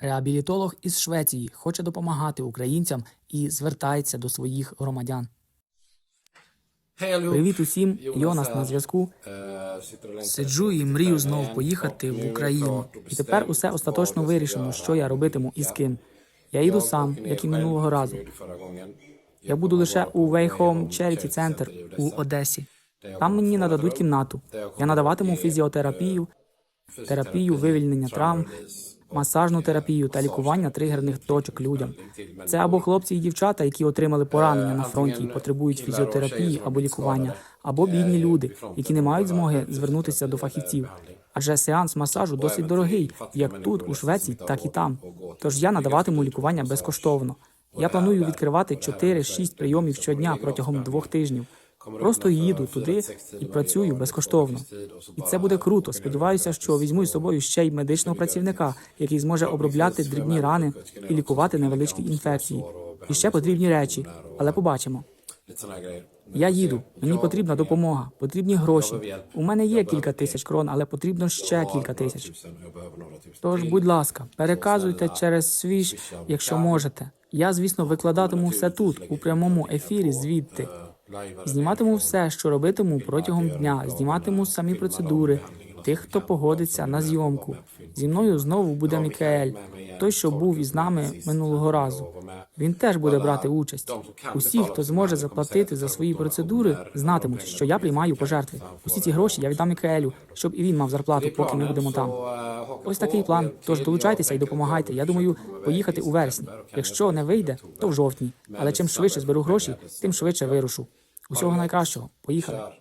Реабілітолог із Швеції хоче допомагати українцям і звертається до своїх громадян. Привіт усім, Йонас на зв'язку. Сиджу і мрію знов поїхати в Україну. І тепер усе остаточно вирішено, що я робитиму і з ким. Я їду сам, як і минулого разу. Я буду лише у Вейхом Charity Center у Одесі. Там мені нададуть кімнату. Я надаватиму фізіотерапію, терапію вивільнення травм, масажну терапію та лікування тригерних точок людям. Це або хлопці і дівчата, які отримали поранення на фронті і потребують фізіотерапії або лікування, або бідні люди, які не мають змоги звернутися до фахівців. Адже сеанс масажу досить дорогий, як тут, у Швеції, так і там. Тож я надаватиму лікування безкоштовно. Я планую відкривати 4-6 прийомів щодня протягом двох тижнів. Просто їду туди і працюю безкоштовно. І це буде круто. Сподіваюся, що візьму із собою ще й медичного працівника, який зможе обробляти дрібні рани і лікувати невеличкі інфекції. І ще потрібні речі, але побачимо. Я їду. Мені потрібна допомога, потрібні гроші. У мене є кілька тисяч крон, але потрібно ще кілька тисяч. Тож, будь ласка, переказуйте через свіж, якщо можете. Я, звісно, викладатиму все тут, у прямому ефірі, звідти. Зніматиму все, що робитиму протягом дня, зніматиму самі процедури, тих, хто погодиться на зйомку. Зі мною знову буде Мікаель, той, що був із нами минулого разу. Він теж буде брати участь. Усі, хто зможе заплатити за свої процедури, знатимуть, що я приймаю пожертви. Усі ці гроші я віддам Мікаелю, щоб і він мав зарплату, поки ми будемо там. Ось такий план. Тож долучайтеся і допомагайте. Я думаю, поїхати у вересні. Якщо не вийде, то в жовтні. Але чим швидше зберу гроші, тим швидше вирушу. Усього найкращого. Поїхали.